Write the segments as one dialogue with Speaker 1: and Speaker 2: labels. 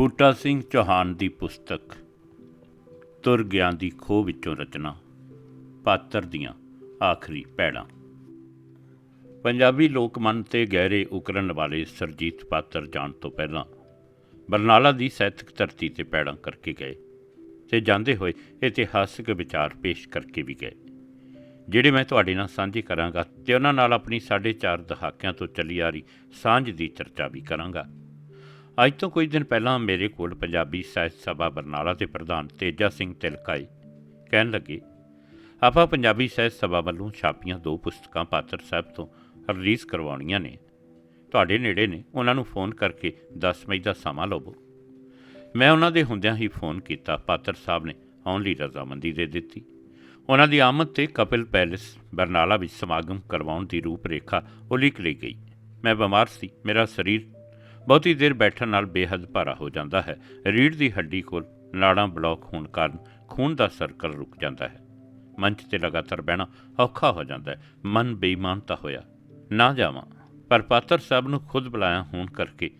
Speaker 1: ਬੂਟਾ ਸਿੰਘ ਚੌਹਾਨ ਦੀ ਪੁਸਤਕ, ਤੁਰ ਗਿਆਨ ਦੀ ਖੋਹ ਵਿੱਚੋਂ ਰਚਨਾ, ਪਾਤਰ ਦੀਆਂ ਆਖਰੀ ਪੈੜਾਂ। ਪੰਜਾਬੀ ਲੋਕ ਮਨ ਤੇ ਗਹਿਰੇ ਉਕਰਨ ਵਾਲੇ ਸਰਜੀਤ ਪਾਤਰ ਜਾਣ ਤੋਂ ਪਹਿਲਾਂ ਬਰਨਾਲਾ ਦੀ ਸਾਹਿਤਕ ਧਰਤੀ ਤੇ ਪੈੜਾਂ ਕਰਕੇ ਗਏ ਤੇ ਜਾਂਦੇ ਹੋਏ ਇਤਿਹਾਸਕ ਵਿਚਾਰ ਪੇਸ਼ ਕਰਕੇ ਵੀ ਗਏ। ਜਿਹੜੇ ਮੈਂ ਤੁਹਾਡੇ ਨਾਲ ਸਾਂਝੇ ਕਰਾਂਗਾ ਤੇ ਉਹਨਾਂ ਨਾਲ ਆਪਣੀ 4.5 ਦਹਾਕਿਆਂ ਤੋਂ ਚੱਲੀ ਆ ਰਹੀ ਸਾਂਝ ਦੀ ਚਰਚਾ ਵੀ ਕਰਾਂਗਾ। ਅੱਜ ਤੋਂ ਕੁਝ ਦਿਨ ਪਹਿਲਾਂ ਮੇਰੇ ਕੋਲ ਪੰਜਾਬੀ ਸਾਹਿਤ ਸਭਾ ਬਰਨਾਲਾ ਦੇ ਪ੍ਰਧਾਨ ਤੇਜਾ ਸਿੰਘ ਤਿਲਕਾਈ ਕਹਿਣ ਲੱਗੇ, ਆਪਾਂ ਪੰਜਾਬੀ ਸਾਹਿਤ ਸਭਾ ਵੱਲੋਂ ਛਾਪੀਆਂ ਦੋ ਪੁਸਤਕਾਂ ਪਾਤਰ ਸਾਹਿਬ ਤੋਂ ਰਿਲੀਜ਼ ਕਰਵਾਉਣੀਆਂ ਨੇ। ਤੁਹਾਡੇ ਨੇੜੇ ਨੇ, ਉਹਨਾਂ ਨੂੰ ਫੋਨ ਕਰਕੇ 10 ਮਈ ਦਾ ਸਮਾਂ ਲਵੋ ਮੈਂ ਉਹਨਾਂ ਦੇ ਹੁੰਦਿਆਂ ਹੀ ਫੋਨ ਕੀਤਾ, ਪਾਤਰ ਸਾਹਿਬ ਨੇ ਆਉਣ ਲਈ ਰਜ਼ਾਮੰਦੀ ਦੇ ਦਿੱਤੀ। ਉਹਨਾਂ ਦੀ ਆਮਦ ਤੇ ਕਪਿਲ ਪੈਲੇਸ ਬਰਨਾਲਾ ਵਿੱਚ ਸਮਾਗਮ ਕਰਵਾਉਣ ਦੀ ਰੂਪਰੇਖਾ ਉਲੀਕ ਲਈ ਗਈ। ਮੈਂ ਬਿਮਾਰ ਸੀ, ਮੇਰਾ ਸਰੀਰ ਬਹੁਤੀ ਦੇਰ ਬੈਠਣ ਨਾਲ ਬੇਹੱਦ ਭਾਰਾ ਹੋ ਜਾਂਦਾ ਹੈ। ਰੀੜ ਦੀ ਹੱਡੀ ਕੋਲ ਨਾੜਾਂ ਬਲੌਕ ਹੋਣ ਕਾਰਨ ਖੂਨ ਦਾ ਸਰਕਲ ਰੁਕ ਜਾਂਦਾ ਹੈ। ਮੰਚ ਤੇ ਲਗਾਤਾਰ ਬਹਿਣਾ ਔਖਾ ਹੋ ਜਾਂਦਾ ਹੈ। ਮਨ ਬੇਈਮਾਨਤਾ ਹੋਇਆ। ਨਾ ਜਾਵਾਂ, ਪਰ ਪਾਤਰ ਸਾਹਿਬ ਨੂੰ ਖੁਦ ਬੁਲਾਇਆ ਹੋਣ ਕਰਕੇ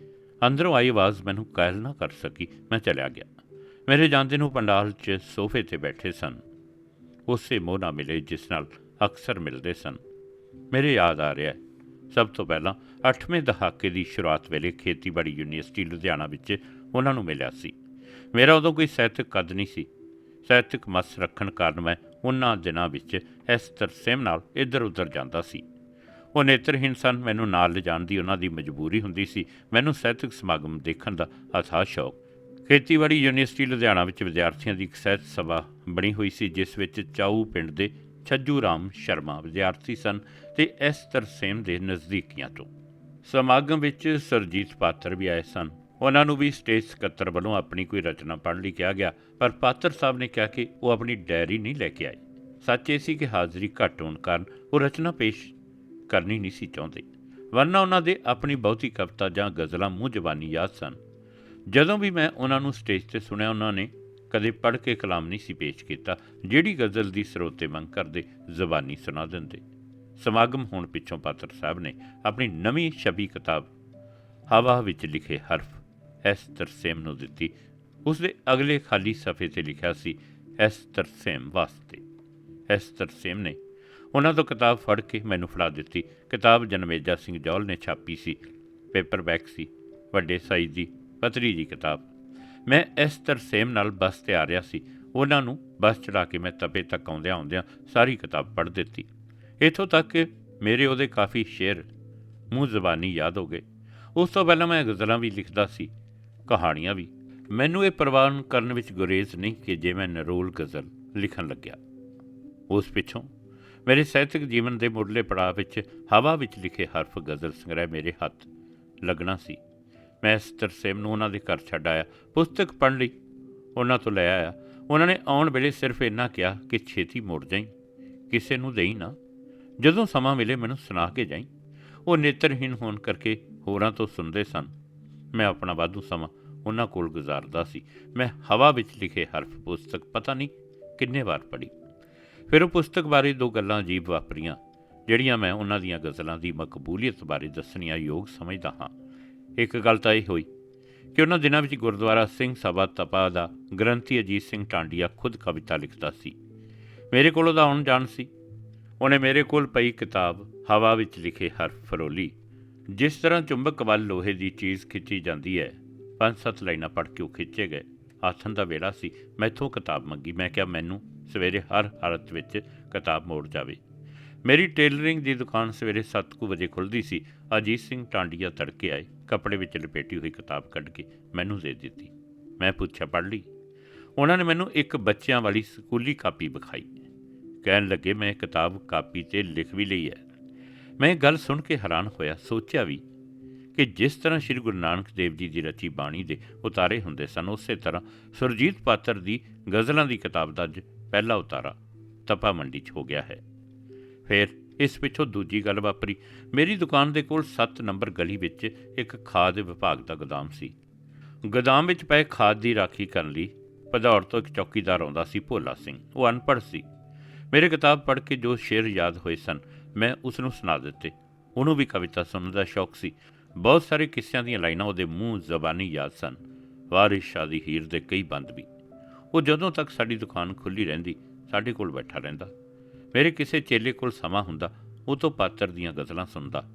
Speaker 1: ਅੰਦਰੋਂ ਆਈ ਆਵਾਜ਼ ਮੈਨੂੰ ਕਾਇਲ ਨਾ ਕਰ ਸਕੀ, ਮੈਂ ਚਲਿਆ ਗਿਆ। ਮੇਰੇ ਜਾਂਦੇ ਨੂੰ ਪੰਡਾਲ 'ਚ ਸੋਫੇ ਤੇ ਬੈਠੇ ਸਨ। ਉਸੇ ਮੋਹ ਨਾਲ ਮਿਲੇ, ਜਿਸ ਨਾਲ ਅਕਸਰ ਮਿਲਦੇ ਸਨ। ਮੇਰੇ ਯਾਦ ਆ ਰਿਹਾ ਸਭ ਤੋਂ ਪਹਿਲਾਂ 8ਵੇਂ ਦਹਾਕੇ ਦੀ ਸ਼ੁਰੂਆਤ ਵੇਲੇ ਖੇਤੀਬਾੜੀ ਯੂਨੀਵਰਸਿਟੀ ਲੁਧਿਆਣਾ ਵਿੱਚ ਉਹਨਾਂ ਨੂੰ ਮਿਲਿਆ ਸੀ। ਮੇਰਾ ਉਦੋਂ ਕੋਈ ਸਾਹਿਤਕ ਕਦ ਨਹੀਂ ਸੀ। ਸਾਹਿਤਕ ਮਸ ਰੱਖਣ ਕਾਰਨ ਮੈਂ ਉਹਨਾਂ ਦਿਨਾਂ ਵਿੱਚ ਇਸ ਤਰਸੇਮ ਨਾਲ ਇੱਧਰ ਉੱਧਰ ਜਾਂਦਾ ਸੀ। ਉਹ ਨੇਤਰਹੀਣ ਸਨ, ਮੈਨੂੰ ਨਾਲ ਲਿਜਾਣ ਦੀ ਉਹਨਾਂ ਦੀ ਮਜਬੂਰੀ ਹੁੰਦੀ ਸੀ। ਮੈਨੂੰ ਸਾਹਿਤਕ ਸਮਾਗਮ ਦੇਖਣ ਦਾ ਅਥਾਹ ਸ਼ੌਕ। ਖੇਤੀਬਾੜੀ ਯੂਨੀਵਰਸਿਟੀ ਲੁਧਿਆਣਾ ਵਿੱਚ ਵਿਦਿਆਰਥੀਆਂ ਦੀ ਇੱਕ ਸਾਹਿਤ ਸਭਾ ਬਣੀ ਹੋਈ ਸੀ, ਜਿਸ ਵਿੱਚ ਚਾਊ ਪਿੰਡ ਦੇ ਛੱਜੂ ਰਾਮ ਸ਼ਰਮਾ ਵਿਦਿਆਰਥੀ ਸਨ। ਤੇ ਇਸ ਤਰਸੇਮ ਦੇ ਨਜ਼ਦੀਕੀਆਂ ਤੋਂ। ਸਮਾਗਮ ਵਿੱਚ ਸਰਜੀਤ ਪਾਤਰ ਵੀ ਆਏ ਸਨ। ਉਹਨਾਂ ਨੂੰ ਵੀ ਸਟੇਜ ਸਕੱਤਰ ਵੱਲੋਂ ਆਪਣੀ ਕੋਈ ਰਚਨਾ ਪੜ੍ਹਨ ਲਈ ਕਿਹਾ ਗਿਆ, ਪਰ ਪਾਤਰ ਸਾਹਿਬ ਨੇ ਕਿਹਾ ਕਿ ਉਹ ਆਪਣੀ ਡਾਇਰੀ ਨਹੀਂ ਲੈ ਕੇ ਆਏ। ਸੱਚ ਇਹ ਸੀ ਕਿ ਹਾਜ਼ਰੀ ਘੱਟ ਹੋਣ ਕਾਰਨ ਉਹ ਰਚਨਾ ਪੇਸ਼ ਕਰਨੀ ਨਹੀਂ ਸੀ ਚਾਹੁੰਦੇ। ਵਰਨਾ ਉਹਨਾਂ ਦੇ ਆਪਣੀ ਬਹੁਤੀ ਕਵਿਤਾ ਜਾਂ ਗਜ਼ਲਾਂ ਮੂੰਹ ਜ਼ਬਾਨੀ ਯਾਦ ਸਨ। ਜਦੋਂ ਵੀ ਮੈਂ ਉਹਨਾਂ ਨੂੰ ਸਟੇਜ ਤੇ ਸੁਣਿਆ, ਉਹਨਾਂ ਨੇ ਕਦੇ ਪੜ੍ਹ ਕੇ ਕਲਾਮ ਨਹੀਂ ਸੀ ਪੇਸ਼ ਕੀਤਾ, ਜਿਹੜੀ ਗਜ਼ਲ ਦੀ ਸਰੋਤੇ ਮੰਗ ਕਰਦੇ ਜ਼ਬਾਨੀ ਸੁਣਾ ਦਿੰਦੇ। ਸਮਾਗਮ ਹੋਣ ਪਿੱਛੋਂ ਪਾਤਰ ਸਾਹਿਬ ਨੇ ਆਪਣੀ ਨਵੀਂ ਛਵੀ ਕਿਤਾਬ ਹਵਾ ਵਿੱਚ ਲਿਖੇ ਹਰਫ ਐਸ ਤਰਸੇਮ ਨੂੰ ਦਿੱਤੀ। ਉਸ ਦੇ ਅਗਲੇ ਖਾਲੀ ਸਫ਼ੇ ਤੇ ਲਿਖਿਆ ਸੀ ਐਸ ਤਰਸੇਮ ਵਾਸਤੇ। ਐਸ ਤਰਸੇਮ ਨੇ ਉਹਨਾਂ ਤੋਂ ਕਿਤਾਬ ਫੜ ਕੇ ਮੈਨੂੰ ਫੜਾ ਦਿੱਤੀ। ਕਿਤਾਬ ਜਨਮੇਜਾ ਸਿੰਘ ਜੌਲ ਨੇ ਛਾਪੀ ਸੀ। ਪੇਪਰਬੈਕ ਸੀ, ਵੱਡੇ ਸਾਈਜ਼ ਦੀ ਪਤਲੀ ਜੀ ਕਿਤਾਬ। ਮੈਂ ਇਸ ਤਰਸੇਮ ਨਾਲ ਬੱਸ ਤੇ ਆ ਰਿਹਾ ਸੀ। ਉਹਨਾਂ ਨੂੰ ਬੱਸ ਚੜਾ ਕੇ ਮੈਂ ਤਪੇ ਤੱਕ ਆਉਂਦਿਆਂ ਆਉਂਦਿਆਂ ਸਾਰੀ ਕਿਤਾਬ ਪੜ੍ਹ ਦਿੱਤੀ। ਇਥੋਂ ਤੱਕ ਕਿ ਮੇਰੇ ਉਹਦੇ ਕਾਫੀ ਸ਼ੇਰ ਮੂੰਹ ਜ਼ਬਾਨੀ ਯਾਦ ਹੋ ਗਏ। ਉਸ ਤੋਂ ਪਹਿਲਾਂ ਮੈਂ ਗਜ਼ਲਾਂ ਵੀ ਲਿਖਦਾ ਸੀ, ਕਹਾਣੀਆਂ ਵੀ। ਮੈਨੂੰ ਇਹ ਪ੍ਰਵਾਨ ਕਰਨ ਵਿੱਚ ਗੁਰੇਜ਼ ਨਹੀਂ ਕਿ ਜੇ ਮੈਂ ਨਰੋਲ ਗਜ਼ਲ ਲਿਖਣ ਲੱਗਿਆ। ਉਸ ਪਿੱਛੋਂ ਮੇਰੇ ਸਾਹਿਤਕ ਜੀਵਨ ਦੇ ਮੁੱਢਲੇ ਪੜਾਅ ਵਿੱਚ ਹਵਾ ਵਿੱਚ ਲਿਖੇ ਹਰਫ ਗਜ਼ਲ ਸੰਗ੍ਰਹਿ ਮੇਰੇ ਹੱਥ ਲੱਗਣਾ ਸੀ। ਮੈਂ ਇਸ ਤਰਸੇਮ ਨੂੰ ਉਹਨਾਂ ਦੇ ਘਰ ਛੱਡ ਆਇਆ। ਪੁਸਤਕ ਪੜ੍ਹਨ ਲਈ ਉਹਨਾਂ ਤੋਂ ਲੈ ਆਇਆ। ਉਹਨਾਂ ਨੇ ਆਉਣ ਵੇਲੇ ਸਿਰਫ ਇੰਨਾ ਕਿਹਾ ਕਿ ਛੇਤੀ ਮੁੜ ਜਾਈਂ। ਕਿਸੇ ਨੂੰ ਦੇਈ ਨਾ। ਜਦੋਂ ਸਮਾਂ ਮਿਲੇ ਮੈਨੂੰ ਸੁਣਾ ਕੇ ਜਾਈ। ਉਹ ਨੇਤਰਹੀਣ ਹੋਣ ਕਰਕੇ ਹੋਰਾਂ ਤੋਂ ਸੁਣਦੇ ਸਨ। ਮੈਂ ਆਪਣਾ ਵਾਧੂ ਸਮਾਂ ਉਹਨਾਂ ਕੋਲ ਗੁਜ਼ਾਰਦਾ ਸੀ। ਮੈਂ ਹਵਾ ਵਿੱਚ ਲਿਖੇ ਹਰਫ ਪੁਸਤਕ ਪਤਾ ਨਹੀਂ ਕਿੰਨੇ ਵਾਰ ਪੜ੍ਹੀ। ਫਿਰ ਉਹ ਪੁਸਤਕ ਬਾਰੇ ਦੋ ਗੱਲਾਂ ਅਜੀਬ ਵਾਪਰੀਆਂ, ਜਿਹੜੀਆਂ ਮੈਂ ਉਹਨਾਂ ਦੀਆਂ ਗਜ਼ਲਾਂ ਦੀ ਮਕਬੂਲੀਅਤ ਬਾਰੇ ਦੱਸਣੀਆਂ ਯੋਗ ਸਮਝਦਾ ਹਾਂ। ਇੱਕ ਗੱਲ ਤਾਂ ਇਹ ਹੋਈ ਕਿ ਉਹਨਾਂ ਦਿਨਾਂ ਵਿੱਚ ਗੁਰਦੁਆਰਾ ਸਿੰਘ ਸਭਾ ਤਪਾ ਦਾ ਗ੍ਰੰਥੀ ਅਜੀਤ ਸਿੰਘ ਟਾਂਡੀਆ ਖੁਦ ਕਵਿਤਾ ਲਿਖਦਾ ਸੀ। ਮੇਰੇ ਕੋਲ ਉਹਦਾ ਆਉਣ ਜਾਣ ਸੀ। ਉਹਨੇ ਮੇਰੇ ਕੋਲ ਪਈ ਕਿਤਾਬ, ਹਵਾ ਵਿੱਚ ਲਿਖੇ ਹਰਫ ਫਰੋਲੀ। ਜਿਸ ਤਰ੍ਹਾਂ ਚੁੰਬਕ ਵੱਲ ਲੋਹੇ ਦੀ ਚੀਜ਼ ਖਿੱਚੀ ਜਾਂਦੀ ਹੈ, ਪੰਜ ਸੱਤ ਲਾਈਨਾਂ ਪੜ੍ਹ ਕੇ ਉਹ ਖਿੱਚੇ ਗਏ। ਆਥਨ ਦਾ ਵੇਲਾ ਸੀ, ਮੈਥੋਂ ਕਿਤਾਬ ਮੰਗੀ। ਮੈਂ ਕਿਹਾ, ਮੈਨੂੰ ਸਵੇਰੇ ਹਰ ਹਾਲਤ ਵਿੱਚ ਕਿਤਾਬ ਮੋੜ ਜਾਵੇ। ਮੇਰੀ ਟੇਲਰਿੰਗ ਦੀ ਦੁਕਾਨ ਸਵੇਰੇ 7:00 ਵਜੇ ਖੁੱਲਦੀ ਸੀ। ਅਜੀਤ ਸਿੰਘ ਟਾਂਡੀਆ ਤੜਕੇ ਆਏ, ਕੱਪੜੇ ਵਿੱਚ ਲਪੇਟੀ ਹੋਈ ਕਿਤਾਬ ਕੱਢ ਕੇ ਮੈਨੂੰ ਦੇ ਦਿੱਤੀ। ਮੈਂ ਪੁੱਛਿਆ, ਪੜ੍ਹ ਲਈ? ਉਹਨਾਂ ਨੇ ਮੈਨੂੰ ਇੱਕ ਬੱਚਿਆਂ ਵਾਲੀ ਸਕੂਲੀ ਕਾਪੀ ਵਿਖਾਈ। ਕਹਿਣ ਲੱਗੇ, ਮੈਂ ਕਿਤਾਬ ਕਾਪੀ ਤੇ ਲਿਖ ਵੀ ਲਈ ਹੈ। ਮੈਂ ਇਹ ਗੱਲ ਸੁਣ ਕੇ ਹੈਰਾਨ ਹੋਇਆ, ਸੋਚਿਆ ਵੀ ਕਿ ਜਿਸ ਤਰ੍ਹਾਂ ਸ੍ਰੀ ਗੁਰੂ ਨਾਨਕ ਦੇਵ ਜੀ ਦੀ ਰਚੀ ਬਾਣੀ ਦੇ ਉਤਾਰੇ ਹੁੰਦੇ ਸਨ, ਉਸੇ ਤਰ੍ਹਾਂ ਸੁਰਜੀਤ ਪਾਤਰ ਦੀ ਗਜ਼ਲਾਂ ਦੀ ਕਿਤਾਬ ਦਾ ਅੱਜ ਪਹਿਲਾ ਉਤਾਰਾ ਤਪਾ ਮੰਡੀ 'ਚ ਹੋ ਗਿਆ ਹੈ। ਫਿਰ ਇਸ ਪਿੱਛੋਂ ਦੂਜੀ ਗੱਲ ਵਾਪਰੀ। ਮੇਰੀ ਦੁਕਾਨ ਦੇ ਕੋਲ 7 ਨੰਬਰ ਗਲੀ ਵਿੱਚ ਇੱਕ ਖਾਦ ਵਿਭਾਗ ਦਾ ਗੋਦਾਮ ਸੀ। ਗੋਦਾਮ ਵਿੱਚ ਪਏ ਖਾਦ ਦੀ ਰਾਖੀ ਕਰਨ ਲਈ ਪਧੌੜ ਤੋਂ ਇੱਕ ਚੌਕੀਦਾਰ ਆਉਂਦਾ ਸੀ, ਭੋਲਾ ਸਿੰਘ। ਉਹ ਅਨਪੜ੍ਹ ਸੀ। ਮੇਰੇ ਕਿਤਾਬ ਪੜ੍ਹ ਕੇ ਜੋ ਸ਼ੇਰ ਯਾਦ ਹੋਏ ਸਨ, ਮੈਂ ਉਸ ਨੂੰ ਸੁਣਾ ਦਿੱਤੇ। ਉਹਨੂੰ ਵੀ ਕਵਿਤਾ ਸੁਣਨ ਦਾ ਸ਼ੌਕ ਸੀ। ਬਹੁਤ ਸਾਰੇ ਕਿੱਸਿਆਂ ਦੀਆਂ ਲਾਈਨਾਂ ਉਹਦੇ ਮੂੰਹ, ਜ਼ਬਾਨੀ ਯਾਦ ਸਨ। ਵਾਰਿਸ ਸ਼ਾਹ ਦੀ ਹੀਰ ਦੇ ਕਈ ਬੰਦ ਵੀ। ਉਹ ਜਦੋਂ ਤੱਕ ਸਾਡੀ ਦੁਕਾਨ ਖੁੱਲੀ ਰਹਿੰਦੀ, ਸਾਡੇ ਕੋਲ ਬੈਠਾ ਰਹਿੰਦਾ। ਮੇਰੇ ਕਿਸੇ ਚੇਲੇ ਕੋਲ ਸਮਾਂ ਹੁੰਦਾ, ਉਹ ਤੋਂ ਪਾਤਰ ਦੀਆਂ ਗਜ਼ਲਾਂ ਸੁਣਦਾ।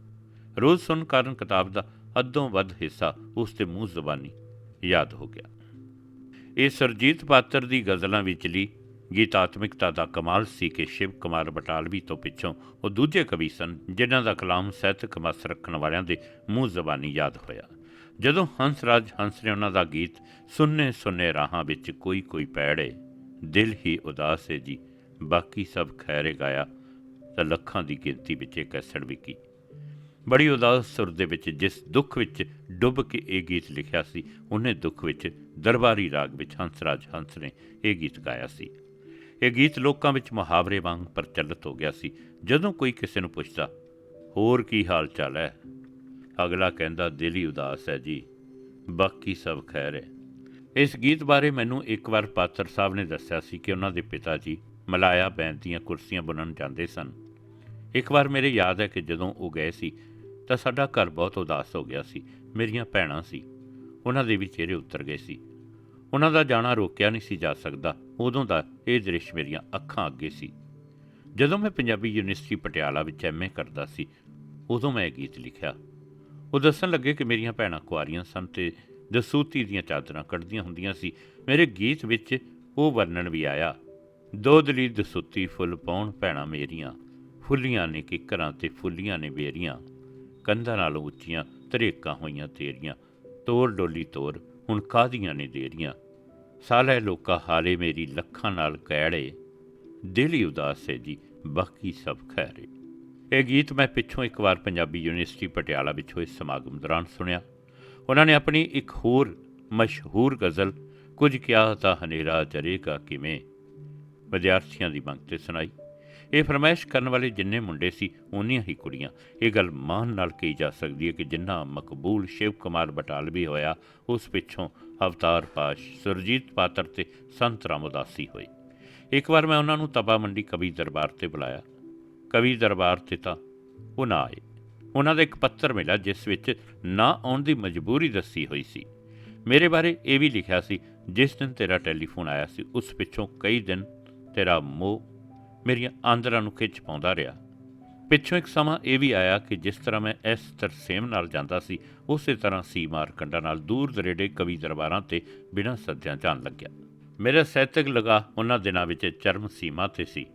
Speaker 1: ਰੋਜ਼ ਸੁਣ ਕਾਰਨ ਕਿਤਾਬ ਦਾ ਅੱਧੋਂ ਵੱਧ ਹਿੱਸਾ ਉਸ ਦੇ ਮੂੰਹ, ਜ਼ਬਾਨੀ ਯਾਦ ਹੋ ਗਿਆ। ਇਹ ਸਰਜੀਤ ਪਾਤਰ ਦੀ ਗਜ਼ਲਾਂ ਵਿਚਲੀ ਗੀਤਾਤਮਿਕਤਾ ਦਾ ਕਮਾਲ ਸੀ ਕਿ ਸ਼ਿਵ ਕੁਮਾਰ ਬਟਾਲਵੀ ਤੋਂ ਪਿੱਛੋਂ ਉਹ ਦੂਜੇ ਕਵੀ ਸਨ, ਜਿਨ੍ਹਾਂ ਦਾ ਕਲਾਮ ਸਾਹਿਤਕ ਮਸ ਰੱਖਣ ਵਾਲਿਆਂ ਦੇ ਮੂੰਹ ਜ਼ਬਾਨੀ ਯਾਦ ਹੋਇਆ। ਜਦੋਂ ਹੰਸ ਰਾਜ ਹੰਸ ਨੇ ਉਹਨਾਂ ਦਾ ਗੀਤ ਸੁੰਨੇ ਸੁੰਨੇ ਰਾਹਾਂ ਵਿੱਚ ਕੋਈ ਕੋਈ ਪੈੜੇ, ਦਿਲ ਹੀ ਉਦਾਸ ਹੈ ਜੀ, ਬਾਕੀ ਸਭ ਖੈਰੇ ਗਾਇਆ, ਤਾਂ ਲੱਖਾਂ ਦੀ ਗਿਣਤੀ ਵਿੱਚ ਇੱਕ ਐਸੜ ਵਿਕੀ ਬੜੀ ਉਦਾਸ ਸੁਰ ਦੇ ਵਿੱਚ ਜਿਸ ਦੁੱਖ ਵਿੱਚ ਡੁੱਬ ਕੇ ਇਹ ਗੀਤ ਲਿਖਿਆ ਸੀ, ਉਹਨੇ ਦੁੱਖ ਵਿੱਚ ਦਰਬਾਰੀ ਰਾਗ ਵਿੱਚ ਹੰਸਰਾਜ ਹੰਸ ਨੇ ਇਹ ਗੀਤ ਗਾਇਆ ਸੀ। ਇਹ ਗੀਤ ਲੋਕਾਂ ਵਿੱਚ ਮੁਹਾਵਰੇ ਵਾਂਗ ਪ੍ਰਚਲਿਤ ਹੋ ਗਿਆ ਸੀ। ਜਦੋਂ ਕੋਈ ਕਿਸੇ ਨੂੰ ਪੁੱਛਦਾ, ਹੋਰ ਕੀ ਹਾਲ ਚਾਲ ਹੈ? ਅਗਲਾ ਕਹਿੰਦਾ, ਦਿਲ ਹੀ ਉਦਾਸ ਹੈ ਜੀ। ਬਾਕੀ ਸਭ ਖੈਰ ਹੈ। ਇਸ ਗੀਤ ਬਾਰੇ ਮੈਨੂੰ ਇੱਕ ਵਾਰ ਪਾਤਰ ਸਾਹਿਬ ਨੇ ਦੱਸਿਆ ਸੀ ਕਿ ਉਹਨਾਂ ਦੇ ਪਿਤਾ ਜੀ ਮਲਾਇਆ ਬੈਂਦ ਦੀਆਂ ਕੁਰਸੀਆਂ ਬੁਣਨ ਜਾਂਦੇ ਸਨ। ਇੱਕ ਵਾਰ ਮੇਰੇ ਯਾਦ ਹੈ ਕਿ ਜਦੋਂ ਉਹ ਗਏ ਸੀ, ਤਾਂ ਸਾਡਾ ਘਰ ਬਹੁਤ ਉਦਾਸ ਹੋ ਗਿਆ ਸੀ। ਮੇਰੀਆਂ ਭੈਣਾਂ ਸੀ। ਉਹਨਾਂ ਦੇ ਵੀ ਚਿਹਰੇ ਉਤਰ ਗਏ ਸੀ। ਉਹਨਾਂ ਦਾ ਜਾਣਾ ਰੋਕਿਆ ਨਹੀਂ ਸੀ ਜਾ ਸਕਦਾ। ਉਦੋਂ ਦਾ ਇਹ ਦ੍ਰਿਸ਼ ਮੇਰੀਆਂ ਅੱਖਾਂ ਅੱਗੇ ਸੀ। ਜਦੋਂ ਮੈਂ ਪੰਜਾਬੀ ਯੂਨੀਵਰਸਿਟੀ ਪਟਿਆਲਾ ਵਿੱਚ ਐਮਏ ਕਰਦਾ ਸੀ, ਉਦੋਂ ਮੈਂ ਇਹ ਗੀਤ ਲਿਖਿਆ। ਉਹ ਦੱਸਣ ਲੱਗੇ ਕਿ ਮੇਰੀਆਂ ਭੈਣਾਂ ਕੁਆਰੀਆਂ ਸਨ ਤੇ ਦਸੂਤੀ ਦੀਆਂ ਚਾਦਰਾਂ ਕੱਢਦੀਆਂ ਹੁੰਦੀਆਂ ਸੀ। ਮੇਰੇ ਗੀਤ ਵਿੱਚ ਉਹ ਵਰਣਨ ਵੀ ਆਇਆ ਦੋ ਦਲੀ ਦਸੂਤੀ ਫੁੱਲ ਪਾਉਣ ਭੈਣਾਂ ਮੇਰੀਆਂ, ਫੁੱਲੀਆਂ ਨੇ ਕਿਕਰਾਂ ਤੇ ਫੁੱਲੀਆਂ ਨੇ ਬੇਰੀਆਂ, ਕੰਧਾਂ ਨਾਲੋਂ ਉੱਚੀਆਂ ਤਰੇਕਾਂ ਹੋਈਆਂ ਤੇਰੀਆਂ, ਤੋਰ ਡੋਲੀ ਤੋਰ, ਹੁਣ ਕਾਦੀਆਂ ਨੇ ਦੇਰੀਆਂ ਸਾਲੇ ਲੋਕਾ ਹਾਲੇ ਮੇਰੀ ਲੱਖਾਂ ਨਾਲ ਕਹਿੜੇ ਦਿਲ ਹੀ ਉਦਾਸ ਹੈ ਜੀ, ਬਾਕੀ ਸਭ ਖੈਰੇ। ਇਹ ਗੀਤ ਮੈਂ ਪਿੱਛੋਂ ਇੱਕ ਵਾਰ ਪੰਜਾਬੀ ਯੂਨੀਵਰਸਿਟੀ ਪਟਿਆਲਾ ਵਿੱਚ ਹੋਏ ਸਮਾਗਮ ਦੌਰਾਨ ਸੁਣਿਆ। ਉਹਨਾਂ ਨੇ ਆਪਣੀ ਇੱਕ ਹੋਰ ਮਸ਼ਹੂਰ ਗਜ਼ਲ, ਕੁਝ ਕਿਹਾ ਤਾਂ ਹਨੇਰਾ ਚਰੇਗਾ ਕਿਵੇਂ? ਵਿਦਿਆਰਥੀਆਂ ਦੀ ਮੰਗ ਤੇ ਸੁਣਾਈ। ਇਹ ਫਰਮਾਇਸ਼ ਕਰਨ ਵਾਲੇ ਜਿੰਨੇ ਮੁੰਡੇ ਸੀ ਉਨੀਆਂ ਹੀ ਕੁੜੀਆਂ। ਇਹ ਗੱਲ ਮਾਨ ਨਾਲ ਕਹੀ ਜਾ ਸਕਦੀ ਹੈ ਕਿ ਜਿੰਨਾ ਮਕਬੂਲ ਸ਼ਿਵ ਕੁਮਾਰ ਬਟਾਲਵੀ ਹੋਇਆ, ਉਸ ਪਿੱਛੋਂ ਅਵਤਾਰ ਪਾਸ਼, ਸੁਰਜੀਤ ਪਾਤਰ ਤੇ ਸੰਤ ਰਾਮ ਉਦਾਸੀ ਹੋਏ ਇੱਕ ਵਾਰ ਮੈਂ ਉਹਨਾਂ ਨੂੰ ਤਪਾ ਮੰਡੀ ਕਵੀ ਦਰਬਾਰ ਤੇ ਬੁਲਾਇਆ। ਕਵੀ ਦਰਬਾਰ ਤੇ ਤਾਂ ਉਹ ਨਾ ਆਏ। ਉਹਨਾਂ ਦਾ ਇੱਕ ਪੱਤਰ ਮਿਲਿਆ, ਜਿਸ ਵਿੱਚ ਨਾ ਆਉਣ ਦੀ ਮਜਬੂਰੀ ਦੱਸੀ ਹੋਈ ਸੀ। ਮੇਰੇ ਬਾਰੇ ਇਹ ਵੀ ਲਿਖਿਆ ਸੀ, ਜਿਸ ਦਿਨ ਤੇਰਾ ਟੈਲੀਫੋਨ ਆਇਆ ਸੀ, ਉਸ ਪਿੱਛੋਂ ਕਈ ਦਿਨ ਤੇਰਾ ਮੋਹ ਮੇਰੀਆਂ ਆਂਦਰਾਂ ਨੂੰ ਖਿੱਚ ਪਾਉਂਦਾ ਰਿਹਾ। ਪਿੱਛੋਂ ਇੱਕ ਸਮਾਂ ਇਹ ਵੀ ਆਇਆ ਕਿ ਜਿਸ ਤਰ੍ਹਾਂ ਮੈਂ ਇਸ ਤਰਸੇਮ ਨਾਲ ਜਾਂਦਾ ਸੀ, ਉਸੇ ਤਰ੍ਹਾਂ ਸੀ ਮਾਰਕੰਡਾ ਨਾਲ ਦੂਰ ਦਰੇਡੇ ਕਵੀ ਦਰਬਾਰਾਂ ਤੇ ਬਿਨਾਂ ਸੱਦਿਆਂ ਜਾਣ ਲੱਗਿਆ। ਮੇਰਾ ਸਾਹਿਤਕ ਲਗਾ ਉਹਨਾਂ ਦਿਨਾਂ ਵਿੱਚ ਚਰਮ ਸੀਮਾ ਤੇ ਸੀ।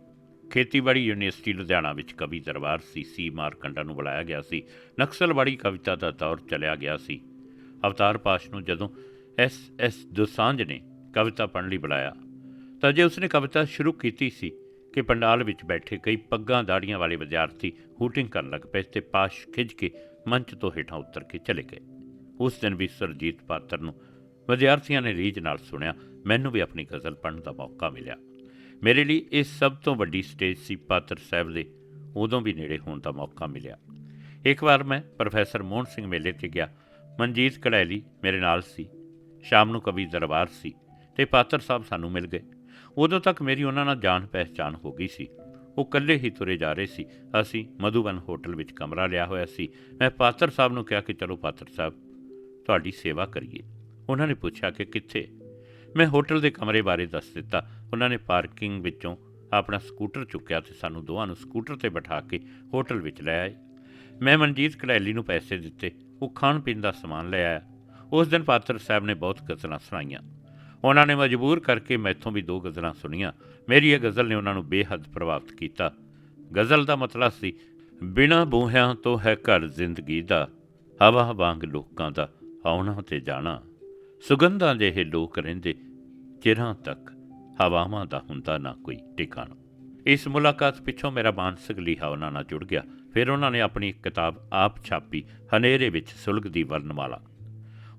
Speaker 1: ਖੇਤੀਬਾੜੀ ਯੂਨੀਵਰਸਿਟੀ ਲੁਧਿਆਣਾ ਵਿੱਚ ਕਵੀ ਦਰਬਾਰ ਸੀ ਸੀ ਮਾਰਕੰਡਾ ਨੂੰ ਬੁਲਾਇਆ ਗਿਆ ਸੀ। ਨਕਸਲਵਾੜੀ ਕਵਿਤਾ ਦਾ ਦੌਰ ਚੱਲਿਆ ਗਿਆ ਸੀ। ਅਵਤਾਰ ਪਾਸ਼ ਨੂੰ ਜਦੋਂ ਐਸ ਐਸ ਦੋਸਾਂਝ ਨੇ ਕਵਿਤਾ ਪੜ੍ਹਨ ਲਈ ਬੁਲਾਇਆ, ਤਾਂ ਜੇ ਉਸਨੇ ਕਵਿਤਾ ਸ਼ੁਰੂ ਕੀਤੀ ਸੀ ਕਿ ਪੰਡਾਲ ਵਿੱਚ ਬੈਠੇ ਕਈ ਪੱਗਾਂ ਦਾੜੀਆਂ ਵਾਲੇ ਵਿਦਿਆਰਥੀ ਹੂਟਿੰਗ ਕਰਨ ਲੱਗ ਪਏ ਤੇ ਪਾਸ਼ ਖਿੱਚ ਕੇ ਮੰਚ ਤੋਂ ਹੇਠਾਂ ਉਤਰ ਕੇ ਚਲੇ ਗਏ। ਉਸ ਦਿਨ ਵੀ ਸਰਜੀਤ ਪਾਤਰ ਨੂੰ ਵਿਦਿਆਰਥੀਆਂ ਨੇ ਰੀਝ ਨਾਲ ਸੁਣਿਆ, ਮੈਨੂੰ ਵੀ ਆਪਣੀ ਗਜ਼ਲ ਪੜ੍ਹਨ ਦਾ ਮੌਕਾ ਮਿਲਿਆ। ਮੇਰੇ ਲਈ ਇਹ ਸਭ ਤੋਂ ਵੱਡੀ ਸਟੇਜ ਸੀ, ਪਾਤਰ ਸਾਹਿਬ ਦੇ ਉਦੋਂ ਵੀ ਨੇੜੇ ਹੋਣ ਦਾ ਮੌਕਾ ਮਿਲਿਆ। ਇੱਕ ਵਾਰ ਮੈਂ ਪ੍ਰੋਫੈਸਰ ਮੋਹਨ ਸਿੰਘ ਮੇਲੇ ਤੇ ਗਿਆ। ਮਨਜੀਤ ਕੜੈਲੀ ਮੇਰੇ ਨਾਲ ਸੀ। ਸ਼ਾਮ ਨੂੰ ਕਵੀ ਦਰਬਾਰ ਸੀ ਤੇ ਪਾਤਰ ਸਾਹਿਬ ਸਾਨੂੰ ਮਿਲ ਗਏ। ਉਦੋਂ ਤੱਕ ਮੇਰੀ ਉਹਨਾਂ ਨਾਲ ਜਾਣ ਪਹਿਚਾਣ ਹੋ ਗਈ ਸੀ। ਉਹ ਇਕੱਲੇ ਹੀ ਤੁਰੇ ਜਾ ਰਹੇ ਸੀ। ਅਸੀਂ ਮਧੂਬਨ ਹੋਟਲ ਵਿੱਚ ਕਮਰਾ ਲਿਆ ਹੋਇਆ ਸੀ। ਮੈਂ ਪਾਤਰ ਸਾਹਿਬ ਨੂੰ ਕਿਹਾ ਕਿ ਚਲੋ ਪਾਤਰ ਸਾਹਿਬ, ਤੁਹਾਡੀ ਸੇਵਾ ਕਰੀਏ। ਉਹਨਾਂ ਨੇ ਪੁੱਛਿਆ ਕਿ ਕਿੱਥੇ? ਮੈਂ ਹੋਟਲ ਦੇ ਕਮਰੇ ਬਾਰੇ ਦੱਸ ਦਿੱਤਾ। ਉਹਨਾਂ ਨੇ ਪਾਰਕਿੰਗ ਵਿੱਚੋਂ ਆਪਣਾ ਸਕੂਟਰ ਚੁੱਕਿਆ ਤੇ ਸਾਨੂੰ ਦੋਵਾਂ ਨੂੰ ਸਕੂਟਰ ਤੇ ਬਿਠਾ ਕੇ ਹੋਟਲ ਵਿੱਚ ਲੈ ਆਏ। ਮੈਂ ਮਨਜੀਤ ਕੜੈਲੀ ਨੂੰ ਪੈਸੇ ਦਿੱਤੇ। ਉਹ ਖਾਣ ਪੀਣ ਦਾ ਸਮਾਨ ਲੈ ਆਇਆ। ਉਸ ਦਿਨ ਪਾਤਰ ਸਾਹਿਬ ਨੇ ਬਹੁਤ ਗਜ਼ਲਾਂ ਸੁਣਾਈਆਂ। ਉਹਨਾਂ ਨੇ ਮਜਬੂਰ ਕਰਕੇ ਮੈਥੋਂ ਵੀ ਦੋ ਗਜ਼ਲਾਂ ਸੁਣੀਆਂ। ਮੇਰੀ ਇਹ ਗਜ਼ਲ ਨੇ ਉਹਨਾਂ ਨੂੰ ਬੇਹੱਦ ਪ੍ਰਭਾਵਿਤ ਕੀਤਾ। ਗਜ਼ਲ ਦਾ ਮਤਲਬ ਸੀ, ਬਿਨਾਂ ਬੂਹਿਆਂ ਤੋਂ ਹੈ ਘਰ ਜ਼ਿੰਦਗੀ ਦਾ, ਹਵਾ ਵਾਂਗ ਲੋਕਾਂ ਦਾ ਆਉਣਾ ਤੇ ਜਾਣਾ। ਸੁਗੰਧਾਂ ਜਿਹੇ ਲੋਕ ਰਹਿੰਦੇ, ਚਿਰਾਂ ਤੱਕ ਹਵਾਵਾਂ ਦਾ ਹੁੰਦਾ ਨਾ ਕੋਈ ਟਿਕਾਣਾ। ਇਸ ਮੁਲਾਕਾਤ ਪਿੱਛੋਂ ਮੇਰਾ ਮਾਨਸਿਕ ਲੀਹਾ ਉਹਨਾਂ ਨਾਲ ਜੁੜ ਗਿਆ। ਫਿਰ ਉਹਨਾਂ ਨੇ ਆਪਣੀ ਇੱਕ ਕਿਤਾਬ ਆਪ ਛਾਪੀ, ਹਨੇਰੇ ਵਿੱਚ ਸੁਲਗਦੀ ਵਰਨਮਾਲਾ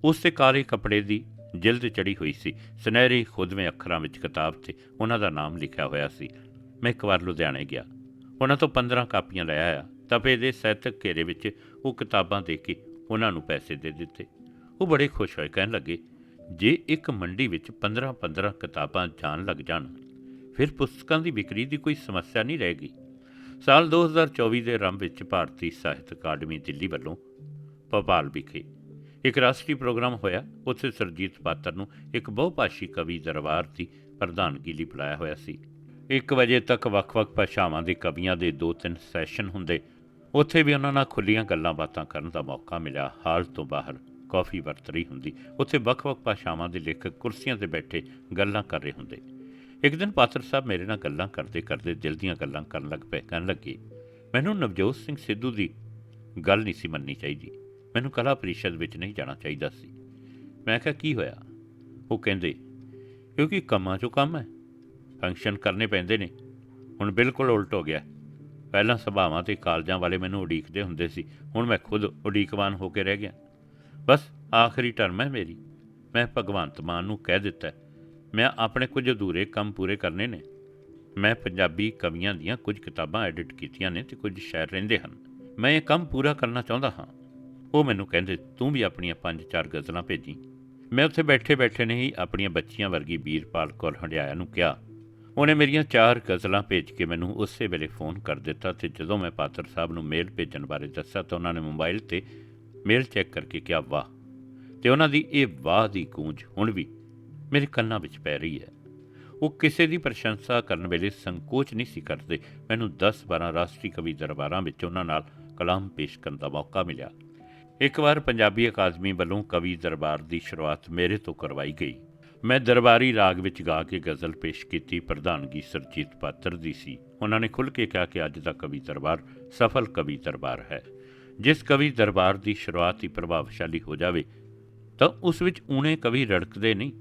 Speaker 1: ਉਸ ਤੇ ਕਾਲੇ ਕੱਪੜੇ ਦੀ ਜਿਲਦ ਚੜੀ ਹੋਈ ਸੀ। ਸੁਨਹਿਰੀ ਖੁਦਵੇਂ ਅੱਖਰਾਂ ਵਿੱਚ ਕਿਤਾਬ ਤੇ ਉਹਨਾਂ ਦਾ ਨਾਮ ਲਿਖਿਆ ਹੋਇਆ ਸੀ। ਮੈਂ ਇੱਕ ਵਾਰ ਲੁਧਿਆਣੇ ਗਿਆ। ਉਹਨਾਂ ਤੋਂ 15 ਕਾਪੀਆਂ ਲੈ ਆਇਆ। ਤਪੇ ਦੇ ਸਹਿਤਕ ਘੇਰੇ ਵਿੱਚ ਉਹ ਕਿਤਾਬਾਂ ਦੇ ਕੇ ਉਹਨਾਂ ਨੂੰ ਪੈਸੇ ਦੇ ਦਿੱਤੇ। ਉਹ ਬੜੇ ਖੁਸ਼ ਹੋਏ। ਕਹਿਣ ਲੱਗੇ, ਜੇ ਇੱਕ ਮੰਡੀ ਵਿੱਚ 15-15 ਕਿਤਾਬਾਂ ਜਾਣ ਲੱਗ ਜਾਣ, ਫਿਰ ਪੁਸਤਕਾਂ ਦੀ ਵਿਕਰੀ ਦੀ ਕੋਈ ਸਮੱਸਿਆ ਨਹੀਂ ਰਹੇਗੀ। ਸਾਲ 2024 ਦੇ ਆਰੰਭ ਵਿੱਚ ਭਾਰਤੀ ਸਾਹਿਤ ਅਕਾਡਮੀ ਦਿੱਲੀ ਵੱਲੋਂ ਭੋਪਾਲ ਵਿਖੇ ਇੱਕ ਰਾਸ਼ਟਰੀ ਪ੍ਰੋਗਰਾਮ ਹੋਇਆ, ਉੱਥੇ ਸਰਜੀਤ ਪਾਤਰ ਨੂੰ ਇੱਕ ਬਹੁਭਾਸ਼ੀ ਕਵੀ ਦਰਬਾਰ ਦੀ ਪ੍ਰਧਾਨਗੀ ਲਈ ਬੁਲਾਇਆ ਹੋਇਆ ਸੀ। 1 ਵਜੇ ਤੱਕ ਵੱਖ-ਵੱਖ ਭਾਸ਼ਾਵਾਂ ਦੇ ਕਵੀਆਂ ਦੇ 2-3 ਸੈਸ਼ਨ ਹੁੰਦੇ, ਉੱਥੇ ਵੀ ਉਹਨਾਂ ਨਾਲ ਖੁੱਲੀਆਂ ਗੱਲਾਂ ਬਾਤਾਂ ਕਰਨ ਦਾ ਮੌਕਾ ਮਿਲਿਆ। ਹਾਲ ਤੋਂ ਬਾਹਰ ਕਾਫੀ ਵਰਤ ਰਹੀ ਹੁੰਦੀ, ਉੱਥੇ ਵੱਖ-ਵੱਖ ਭਾਸ਼ਾਵਾਂ ਦੇ ਲੇਖਕ ਕੁਰਸੀਆਂ ਤੇ ਬੈਠੇ ਗੱਲਾਂ ਕਰ ਰਹੇ ਹੁੰਦੇ। ਇੱਕ ਦਿਨ ਪਾਤਰ ਸਾਹਿਬ ਮੇਰੇ ਨਾਲ ਗੱਲਾਂ ਕਰਦੇ ਕਰਦੇ ਦਿਲ ਦੀਆਂ ਗੱਲਾਂ ਕਰਨ ਲੱਗ ਪਏ, ਕਹਿਣ ਲੱਗੇ, ਮੈਨੂੰ ਨਵਜੋਤ ਸਿੰਘ ਸਿੱਧੂ ਦੀ ਗੱਲ ਨਹੀਂ ਸੀ ਮੰਨਣੀ ਚਾਹੀਦੀ। ਮੈਨੂੰ ਕਲਾ ਪ੍ਰੀਸ਼ਦ ਵਿੱਚ ਨਹੀਂ ਜਾਣਾ ਚਾਹੀਦਾ ਸੀ। ਮੈਂ ਕਿਹਾ, ਕੀ ਹੋਇਆ? ਉਹ ਕਹਿੰਦੇ, ਕਿਉਂਕਿ ਕੰਮਾਂ 'ਚੋਂ ਕੰਮ ਹੈ। ਫੰਕਸ਼ਨ ਕਰਨੇ ਪੈਂਦੇ ਨੇ। ਹੁਣ ਬਿਲਕੁਲ ਉਲਟ ਹੋ ਗਿਆ। ਪਹਿਲਾਂ ਸਭਾਵਾਂ ਤੇ ਕਾਲਜਾਂ ਵਾਲੇ ਮੈਨੂੰ ਉਡੀਕਦੇ ਹੁੰਦੇ ਸੀ। ਹੁਣ ਮੈਂ ਖੁਦ ਉਡੀਕਵਾਨ ਹੋ ਕੇ ਰਹਿ ਗਿਆ। ਬਸ ਆਖਰੀ ਟਰਮ ਹੈ ਮੇਰੀ। ਮੈਂ ਭਗਵੰਤ ਮਾਨ ਨੂੰ ਕਹਿ ਦਿੱਤਾ, ਮੈਂ ਆਪਣੇ ਕੁਝ ਅਧੂਰੇ ਕੰਮ ਪੂਰੇ ਕਰਨੇ ਨੇ। ਮੈਂ ਪੰਜਾਬੀ ਕਵੀਆਂ ਦੀਆਂ ਕੁਝ ਕਿਤਾਬਾਂ ਐਡਿਟ ਕੀਤੀਆਂ ਨੇ ਤੇ ਕੁਝ ਸ਼ਾਇਰ ਰਹਿੰਦੇ ਹਨ। ਮੈਂ ਇਹ ਕੰਮ ਪੂਰਾ ਕਰਨਾ ਚਾਹੁੰਦਾ ਹਾਂ। ਉਹ ਮੈਨੂੰ ਕਹਿੰਦੇ, ਤੂੰ ਵੀ ਆਪਣੀਆਂ ਪੰਜ ਚਾਰ ਗਜ਼ਲਾਂ ਭੇਜੀ। ਮੈਂ ਉੱਥੇ ਬੈਠੇ ਬੈਠੇ ਨੇ ਹੀ ਆਪਣੀਆਂ ਬੱਚੀਆਂ ਵਰਗੀ ਵੀਰਪਾਲ ਕੌਰ ਹੰਡਿਆਇਆ ਨੂੰ ਕਿਹਾ। ਉਹਨੇ ਮੇਰੀਆਂ ਚਾਰ ਗਜ਼ਲਾਂ ਭੇਜ ਕੇ ਮੈਨੂੰ ਉਸੇ ਵੇਲੇ ਫੋਨ ਕਰ ਦਿੱਤਾ ਤੇ ਜਦੋਂ ਮੈਂ ਪਾਤਰ ਸਾਹਿਬ ਨੂੰ ਮੇਲ ਭੇਜਣ ਬਾਰੇ ਦੱਸਿਆ ਤਾਂ ਉਹਨਾਂ ਨੇ ਮੋਬਾਈਲ ਤੇ ਮੇਲ ਚੈੱਕ ਕਰਕੇ ਕਿਹਾ, ਵਾਹ। ਤੇ ਉਹਨਾਂ ਦੀ ਇਹ ਵਾਹ ਦੀ ਗੂੰਜ ਹੁਣ ਵੀ ਮੇਰੇ ਕੰਨਾਂ ਵਿੱਚ ਪੈ ਰਹੀ ਹੈ। ਉਹ ਕਿਸੇ ਦੀ ਪ੍ਰਸ਼ੰਸਾ ਕਰਨ ਵੇਲੇ ਸੰਕੋਚ ਨਹੀਂ ਸੀ ਕਰਦੇ। ਮੈਨੂੰ 10-12 ਰਾਸ਼ਟਰੀ ਕਵੀ ਦਰਬਾਰਾਂ ਵਿੱਚ ਉਹਨਾਂ ਨਾਲ ਕਲਾਮ ਪੇਸ਼ ਕਰਨ ਦਾ ਮੌਕਾ ਮਿਲਿਆ। ਇੱਕ ਵਾਰ ਪੰਜਾਬੀ ਅਕਾਦਮੀ ਵੱਲੋਂ ਕਵੀ ਦਰਬਾਰ ਦੀ ਸ਼ੁਰੂਆਤ ਮੇਰੇ ਤੋਂ ਕਰਵਾਈ ਗਈ। ਮੈਂ ਦਰਬਾਰੀ ਰਾਗ ਵਿੱਚ ਗਾ ਕੇ ਗਜ਼ਲ ਪੇਸ਼ ਕੀਤੀ, ਪ੍ਰਧਾਨਗੀ ਸਰਜੀਤ ਪਾਤਰ ਦੀ ਸੀ। ਉਹਨਾਂ ਨੇ ਖੁੱਲ੍ਹ ਕੇ ਕਿਹਾ ਕਿ ਅੱਜ ਦਾ ਕਵੀ ਦਰਬਾਰ ਸਫਲ ਕਵੀ ਦਰਬਾਰ ਹੈ। ਜਿਸ ਕਵੀ ਦਰਬਾਰ ਦੀ ਸ਼ੁਰੂਆਤ ਹੀ ਪ੍ਰਭਾਵਸ਼ਾਲੀ ਹੋ ਜਾਵੇ, ਤਾਂ ਉਸ ਵਿੱਚ ਊਣੇ ਕਵੀ ਰੜਕਦੇ ਨਹੀਂ।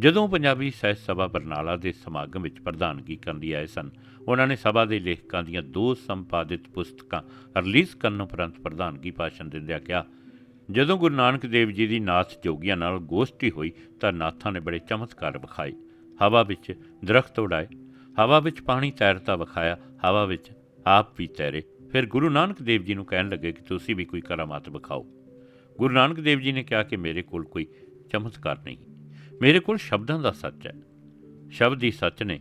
Speaker 1: ਜਦੋਂ ਪੰਜਾਬੀ ਸਾਹਿਤ ਸਭਾ ਬਰਨਾਲਾ ਦੇ ਸਮਾਗਮ ਵਿੱਚ ਪ੍ਰਧਾਨਗੀ ਕਰਨ ਲਈ ਆਏ ਸਨ, ਉਹਨਾਂ ਨੇ ਸਭਾ ਦੇ ਲੇਖਕਾਂ ਦੀਆਂ ਦੋ ਸੰਪਾਦਿਤ ਪੁਸਤਕਾਂ ਰਿਲੀਜ਼ ਕਰਨ ਉਪਰੰਤ ਪ੍ਰਧਾਨਗੀ ਭਾਸ਼ਣ ਦਿੰਦਿਆਂ ਕਿਹਾ, ਜਦੋਂ ਗੁਰੂ ਨਾਨਕ ਦੇਵ ਜੀ ਦੀ ਨਾਥ ਜੋਗੀਆਂ ਨਾਲ ਗੋਸ਼ਟੀ ਹੋਈ ਤਾਂ ਨਾਥਾਂ ਨੇ ਬੜੇ ਚਮਤਕਾਰ ਵਿਖਾਏ। ਹਵਾ ਵਿੱਚ ਦਰਖਤ ਉਡਾਏ, ਹਵਾ ਵਿੱਚ ਪਾਣੀ ਤੈਰਤਾ ਵਿਖਾਇਆ, ਹਵਾ ਵਿੱਚ ਆਪ ਵੀ ਤੈਰੇ। ਫਿਰ ਗੁਰੂ ਨਾਨਕ ਦੇਵ ਜੀ ਨੂੰ ਕਹਿਣ ਲੱਗੇ ਕਿ ਤੁਸੀਂ ਵੀ ਕੋਈ ਕਰਾਮਾਤ ਵਿਖਾਓ। ਗੁਰੂ ਨਾਨਕ ਦੇਵ ਜੀ ਨੇ ਕਿਹਾ ਕਿ ਮੇਰੇ ਕੋਲ ਕੋਈ ਚਮਤਕਾਰ ਨਹੀਂ। ਮੇਰੇ ਕੋਲ ਸ਼ਬਦਾਂ ਦਾ ਸੱਚ ਹੈ। ਸ਼ਬਦ ਹੀ ਸੱਚ ਨੇ,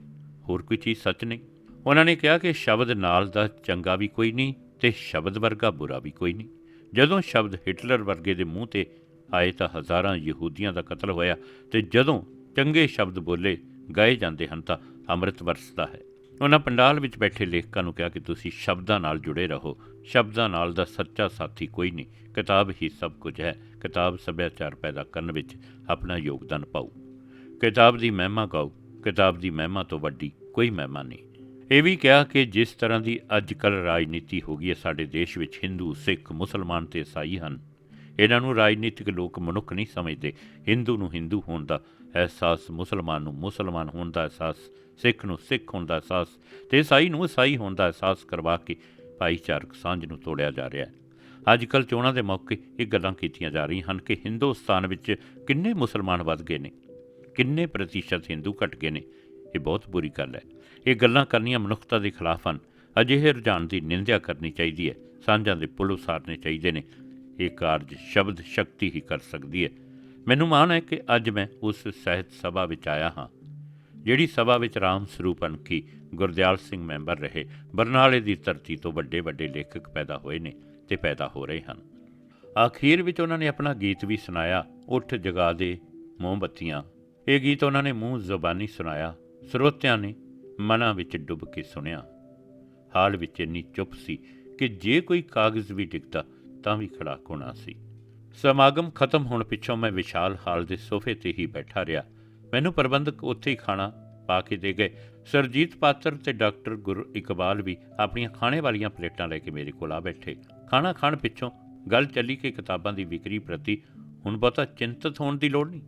Speaker 1: ਹੋਰ ਕੋਈ ਚੀਜ਼ ਸੱਚ ਨਹੀਂ। ਉਹਨਾਂ ਨੇ ਕਿਹਾ ਕਿ ਸ਼ਬਦ ਨਾਲ ਦਾ ਚੰਗਾ ਵੀ ਕੋਈ ਨਹੀਂ ਤੇ ਸ਼ਬਦ ਵਰਗਾ ਬੁਰਾ ਵੀ ਕੋਈ ਨਹੀਂ। ਜਦੋਂ ਸ਼ਬਦ ਹਿਟਲਰ ਵਰਗੇ ਦੇ ਮੂੰਹ ਤੇ ਆਏ ਤਾਂ ਹਜ਼ਾਰਾਂ ਯਹੂਦੀਆਂ ਦਾ ਕਤਲ ਹੋਇਆ ਤੇ ਜਦੋਂ ਚੰਗੇ ਸ਼ਬਦ ਬੋਲੇ ਗਾਏ ਜਾਂਦੇ ਹਨ ਤਾਂ ਅੰਮ੍ਰਿਤ ਵਰਸਦਾ ਹੈ। ਉਹਨਾਂ ਪੰਡਾਲ ਵਿੱਚ ਬੈਠੇ ਲੇਖਕਾਂ ਨੂੰ ਕਿਹਾ ਕਿ ਤੁਸੀਂ ਸ਼ਬਦਾਂ ਨਾਲ ਜੁੜੇ ਰਹੋ। ਸ਼ਬਦਾਂ ਨਾਲ ਦਾ ਸੱਚਾ ਸਾਥੀ ਕੋਈ ਨਹੀਂ, ਕਿਤਾਬ ਹੀ ਸਭ ਕੁਝ ਹੈ। ਕਿਤਾਬ ਸੱਭਿਆਚਾਰ ਪੈਦਾ ਕਰਨ ਵਿੱਚ ਆਪਣਾ ਯੋਗਦਾਨ ਪਾਓ। ਕਿਤਾਬ ਦੀ ਮਹਿਮਾ ਗਾਓ। ਕਿਤਾਬ ਦੀ ਮਹਿਮਾ ਤੋਂ ਵੱਡੀ ਕੋਈ ਮਹਿਮਾ ਨਹੀਂ। ਇਹ ਵੀ ਕਿਹਾ ਕਿ ਜਿਸ ਤਰ੍ਹਾਂ ਦੀ ਅੱਜ ਕੱਲ੍ਹ ਰਾਜਨੀਤੀ ਹੋ ਗਈ ਹੈ, ਸਾਡੇ ਦੇਸ਼ ਵਿੱਚ ਹਿੰਦੂ, ਸਿੱਖ, ਮੁਸਲਮਾਨ ਤੇ ਈਸਾਈ ਹਨ। ਇਹਨਾਂ ਨੂੰ ਰਾਜਨੀਤਿਕ ਲੋਕ ਮਨੁੱਖ ਨਹੀਂ ਸਮਝਦੇ। ਹਿੰਦੂ ਨੂੰ ਹਿੰਦੂ ਹੋਣ ਦਾ ਅਹਿਸਾਸ, ਮੁਸਲਮਾਨ ਨੂੰ ਮੁਸਲਮਾਨ ਹੋਣ ਦਾ ਅਹਿਸਾਸ, ਸਿੱਖ ਨੂੰ ਸਿੱਖ ਹੋਣ ਦਾ ਅਹਿਸਾਸ ਤੇ ਈਸਾਈ ਨੂੰ ਈਸਾਈ ਹੋਣ ਦਾ ਅਹਿਸਾਸ ਕਰਵਾ ਕੇ ਭਾਈਚਾਰਕ ਸਾਂਝ ਨੂੰ ਤੋੜਿਆ ਜਾ ਰਿਹਾ ਹੈ। ਅੱਜ ਕੱਲ੍ਹ ਚੋਣਾਂ ਦੇ ਮੌਕੇ ਇਹ ਗੱਲਾਂ ਕੀਤੀਆਂ ਜਾ ਰਹੀਆਂ ਹਨ ਕਿ ਹਿੰਦੁਸਤਾਨ ਵਿੱਚ ਕਿੰਨੇ ਮੁਸਲਮਾਨ ਵੱਧ ਗਏ ਨੇ, ਕਿੰਨੇ ਪ੍ਰਤੀਸ਼ਤ ਹਿੰਦੂ ਘਟ ਗਏ ਨੇ, ਇਹ ਬਹੁਤ ਬੁਰੀ ਗੱਲ ਹੈ। ਇਹ ਗੱਲਾਂ ਕਰਨੀਆਂ ਮਨੁੱਖਤਾ ਦੇ ਖਿਲਾਫ ਹਨ। ਅਜਿਹੇ ਰੁਝਾਨ ਦੀ ਨਿੰਦਿਆ ਕਰਨੀ ਚਾਹੀਦੀ ਹੈ। ਸਾਂਝਾਂ ਦੇ ਪੁਲ ਉਸਾਰਨੇ ਚਾਹੀਦੇ ਨੇ। ਇਹ ਕਾਰਜ ਸ਼ਬਦ ਸ਼ਕਤੀ ਹੀ ਕਰ ਸਕਦੀ ਹੈ। ਮੈਨੂੰ ਮਾਣ ਹੈ ਕਿ ਅੱਜ ਮੈਂ ਉਸ ਸਾਹਿਤ ਸਭਾ ਵਿੱਚ ਆਇਆ ਹਾਂ, ਜਿਹੜੀ ਸਭਾ ਵਿੱਚ ਰਾਮ ਸਰੂਪ ਅਨਕੀ ਗੁਰਦਿਆਲ ਸਿੰਘ ਮੈਂਬਰ ਰਹੇ, ਬਰਨਾਲੇ ਦੀ ਧਰਤੀ ਤੋਂ ਵੱਡੇ ਵੱਡੇ ਲੇਖਕ ਪੈਦਾ ਹੋਏ ਨੇ। ਤੇ ਪੈਦਾ ਹੋ ਰਹੇ ਹਨ। ਆਖੀਰ ਵਿੱਚ ਉਹਨਾਂ ਨੇ ਆਪਣਾ ਗੀਤ ਵੀ ਸੁਣਾਇਆ, ਉੱਠ ਜਗਾ ਦੇ ਮੋਮਬੱਤੀਆਂ। ਇਹ ਗੀਤ ਉਹਨਾਂ ਨੇ ਮੂੰਹ ਜ਼ੁਬਾਨੀ ਸੁਣਾਇਆ, ਸਰੋਤਿਆਂ ਨੇ ਮਨਾਂ ਵਿੱਚ ਡੁੱਬ ਕੇ ਸੁਣਿਆ। ਹਾਲ ਵਿੱਚ ਇੰਨੀ ਚੁੱਪ ਸੀ ਕਿ ਜੇ ਕੋਈ ਕਾਗਜ਼ ਵੀ ਡਿੱਗਦਾ, ਤਾਂ ਵੀ ਖੜਾ ਹੋਣਾ ਸੀ। ਸਮਾਗਮ ਖਤਮ ਹੋਣ ਪਿੱਛੋਂ ਮੈਂ ਵਿਸ਼ਾਲ ਹਾਲ ਦੇ ਸੋਫੇ ਤੇ ਹੀ ਬੈਠਾ ਰਿਹਾ। ਮੈਨੂੰ ਪ੍ਰਬੰਧਕ ਉੱਥੇ ਹੀ ਖਾਣਾ ਪਾ ਕੇ ਦੇ ਗਏ। ਸਰਜੀਤ ਪਾਤਰ ਤੇ ਡਾਕਟਰ ਗੁਰ ਇਕਬਾਲ ਵੀ ਆਪਣੀਆਂ ਖਾਣੇ ਵਾਲੀਆਂ ਪਲੇਟਾਂ ਲੈ ਕੇ ਮੇਰੇ ਕੋਲ ਆ ਬੈਠੇ। ਖਾਣਾ ਖਾਣ ਪਿੱਛੋਂ ਗੱਲ ਚੱਲੀ ਕਿ ਕਿਤਾਬਾਂ ਦੀ ਵਿਕਰੀ ਪ੍ਰਤੀ ਹੁਣ ਬਹੁਤਾ ਚਿੰਤਤ ਹੋਣ ਦੀ ਲੋੜ ਨਹੀਂ।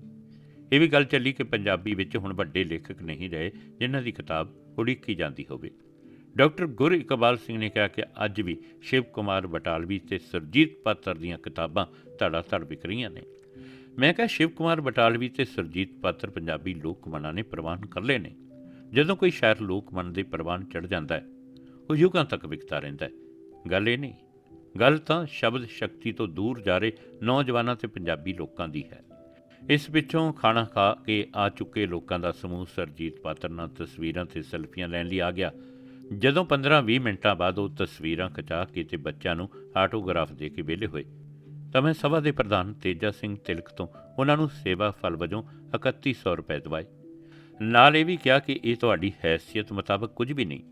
Speaker 1: ਇਹ ਵੀ ਗੱਲ ਚੱਲੀ ਕਿ ਪੰਜਾਬੀ ਵਿੱਚ ਹੁਣ ਵੱਡੇ ਲੇਖਕ ਨਹੀਂ ਰਹੇ ਜਿਨ੍ਹਾਂ ਦੀ ਕਿਤਾਬ ਉਡੀਕੀ ਜਾਂਦੀ ਹੋਵੇ। ਡਾਕਟਰ ਗੁਰ ਇਕਬਾਲ ਸਿੰਘ ਨੇ ਕਿਹਾ ਕਿ ਅੱਜ ਵੀ ਸ਼ਿਵ ਕੁਮਾਰ ਬਟਾਲਵੀ ਤੇ ਸਰਜੀਤ ਪਾਤਰ ਦੀਆਂ ਕਿਤਾਬਾਂ ਧੜਾ ਧੜ ਵਿਕ ਰਹੀਆਂ ਨੇ। ਮੈਂ ਕਿਹਾ, ਸ਼ਿਵ ਕੁਮਾਰ ਬਟਾਲਵੀ ਤੇ ਸਰਜੀਤ ਪਾਤਰ ਪੰਜਾਬੀ ਲੋਕ ਮਨਾਂ ਨੇ ਪ੍ਰਵਾਨ ਕਰ ਲਏ ਨੇ। ਜਦੋਂ ਕੋਈ ਸ਼ਾਇਰ ਲੋਕ ਮਨ ਦੇ ਪ੍ਰਵਾਨ ਚੜ ਜਾਂਦਾ ਹੈ, ਉਹ ਯੁਗਾਂ ਤੱਕ ਵਿਕਦਾ ਰਹਿੰਦਾ ਹੈ। ਗੱਲ ਇਹ ਨਹੀਂ ਗੱਲ ਤਾਂ ਸ਼ਬਦ ਸ਼ਕਤੀ ਤੋਂ ਦੂਰ ਜਾ ਰਹੇ ਨੌਜਵਾਨਾਂ ਤੇ ਪੰਜਾਬੀ ਲੋਕਾਂ ਦੀ ਹੈ। ਇਸ ਪਿੱਛੋਂ ਖਾਣਾ ਖਾ ਕੇ ਆ ਚੁੱਕੇ ਲੋਕਾਂ ਦਾ ਸਮੂਹ ਸਰਜੀਤ ਪਾਤਰ ਨਾਲ ਤਸਵੀਰਾਂ ਤੇ ਸੈਲਫੀਆਂ ਲੈਣ ਲਈ ਆ ਗਿਆ। ਜਦੋਂ 15-20 ਮਿੰਟਾਂ ਬਾਅਦ ਉਹ ਤਸਵੀਰਾਂ ਖਿਚਾ ਕੇ ਤੇ ਬੱਚਿਆਂ ਨੂੰ ਆਟੋਗ੍ਰਾਫ ਦੇ ਕੇ ਵਿਹਲੇ ਹੋਏ। ਤਾਂ ਮੈਂ ਸਭਾ ਦੇ ਪ੍ਰਧਾਨ ਤੇਜਾ ਸਿੰਘ ਤਿਲਕ ਤੋਂ ਉਹਨਾਂ ਨੂੰ ਸੇਵਾ ਫਲ ਵਜੋਂ 3100 ਰੁਪਏ ਦਵਾਏ। ਨਾਲ ਇਹ ਵੀ ਕਿਹਾ ਕਿ ਇਹ ਤੁਹਾਡੀ ਹੈਸੀਅਤ ਮੁਤਾਬਕ ਕੁਝ ਵੀ ਨਹੀਂ।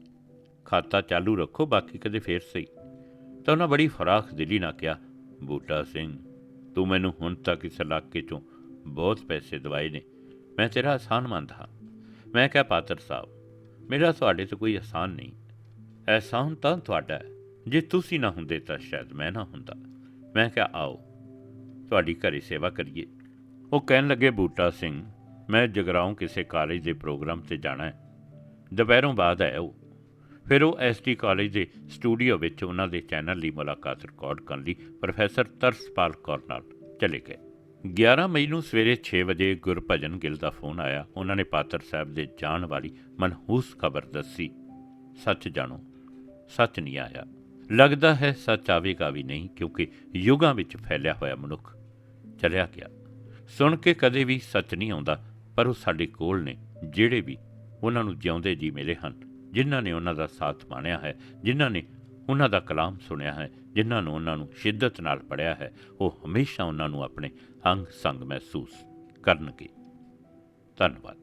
Speaker 1: ਖਾਤਾ ਚਾਲੂ ਰੱਖੋ, ਬਾਕੀ ਕਦੇ ਫੇਰ ਸਹੀ। ਤਾਂ ਉਹਨਾਂ ਬੜੀ ਫਰਾਖ ਦਿਲੀ ਨਾਲ ਕਿਹਾ, ਬੂਟਾ ਸਿੰਘ, ਤੂੰ ਮੈਨੂੰ ਹੁਣ ਤੱਕ ਇਸ ਇਲਾਕੇ ਚੋਂ ਬਹੁਤ ਪੈਸੇ ਦਵਾਏ ਨੇ। ਮੈਂ ਤੇਰਾ ਆਸਾਨ ਮੰਨਦਾ ਹਾਂ। ਮੈਂ ਕਿਹਾ, ਪਾਤਰ ਸਾਹਿਬ, ਮੇਰਾ ਤੁਹਾਡੇ ਤੋਂ ਕੋਈ ਆਸਾਨ ਨਹੀਂ। ਅਹਿਸਾਨ ਤਾਂ ਤੁਹਾਡਾ ਜੇ ਤੁਸੀਂ ਨਾ ਹੁੰਦੇ ਤਾਂ ਸ਼ਾਇਦ ਮੈਂ ਨਾ ਹੁੰਦਾ। ਮੈਂ ਕਿਹਾ, ਆਓ, ਤੁਹਾਡੀ ਘਰੇ ਸੇਵਾ ਕਰੀਏ। ਉਹ ਕਹਿਣ ਲੱਗੇ, ਬੂਟਾ ਸਿੰਘ, ਮੈਂ ਜਗਰਾਉਂ ਕਿਸੇ ਕਾਲਜ ਦੇ ਪ੍ਰੋਗਰਾਮ ਤੇ ਜਾਣਾ ਹੈ। ਦੁਪਹਿਰੋਂ ਬਾਅਦ ਆਇਆ ਉਹ। ਫਿਰ ਉਹ ਐਸਟੀ ਕਾਲਜ ਦੇ ਸਟੂਡੀਓ ਵਿੱਚ ਉਹਨਾਂ ਦੇ ਚੈਨਲ ਲਈ ਮੁਲਾਕਾਤ ਰਿਕਾਰਡ ਕਰਨ ਲਈ ਪ੍ਰੋਫੈਸਰ ਤਰਸਪਾਲ ਕੌਰ ਨਾਲ ਚਲੇ ਗਏ। 11 ਮਈ ਨੂੰ ਸਵੇਰੇ 6 ਵਜੇ ਗੁਰਭਜਨ ਗਿੱਲ ਦਾ ਫੋਨ ਆਇਆ। ਉਹਨਾਂ ਨੇ ਪਾਤਰ ਸਾਹਿਬ ਦੇ ਜਾਣ ਵਾਲੀ ਮਨਹੂਸ ਖਬਰ ਦੱਸੀ। ਸੱਚ ਜਾਣੋ, ਸੱਚ ਨਹੀਂ ਆਇਆ। ਲੱਗਦਾ ਹੈ ਸੱਚ ਆਵੇਗਾ ਵੀ ਨਹੀਂ, ਕਿਉਂਕਿ ਯੁੱਗਾਂ ਵਿੱਚ ਫੈਲਿਆ ਹੋਇਆ ਮਨੁੱਖ ਚਲਿਆ ਗਿਆ। ਸੁਣ ਕੇ ਕਦੇ ਵੀ ਸੱਚ ਨਹੀਂ ਆਉਂਦਾ, ਪਰ ਉਹ ਸਾਡੇ ਕੋਲ ਨੇ, ਜਿਹੜੇ ਵੀ ਉਹਨਾਂ ਨੂੰ ਜਿਉਂਦੇ ਜੀ ਮਿਲੇ ਹਨ। ਜਿਨ੍ਹਾਂ ਨੇ ਉਹਨਾਂ ਦਾ ਸਾਥ ਮਾਣਿਆ ਹੈ, ਜਿਨ੍ਹਾਂ ਨੇ ਉਹਨਾਂ ਦਾ ਕਲਾਮ ਸੁਣਿਆ ਹੈ, ਜਿਨ੍ਹਾਂ ਨੂੰ ਉਹਨਾਂ ਨੂੰ ਸ਼ਿੱਦਤ ਨਾਲ ਪੜਿਆ ਹੈ, ਉਹ ਹਮੇਸ਼ਾ ਉਹਨਾਂ ਨੂੰ ਆਪਣੇ ਅੰਗ ਸੰਗ ਮਹਿਸੂਸ ਕਰਨਗੇ। ਧੰਨਵਾਦ।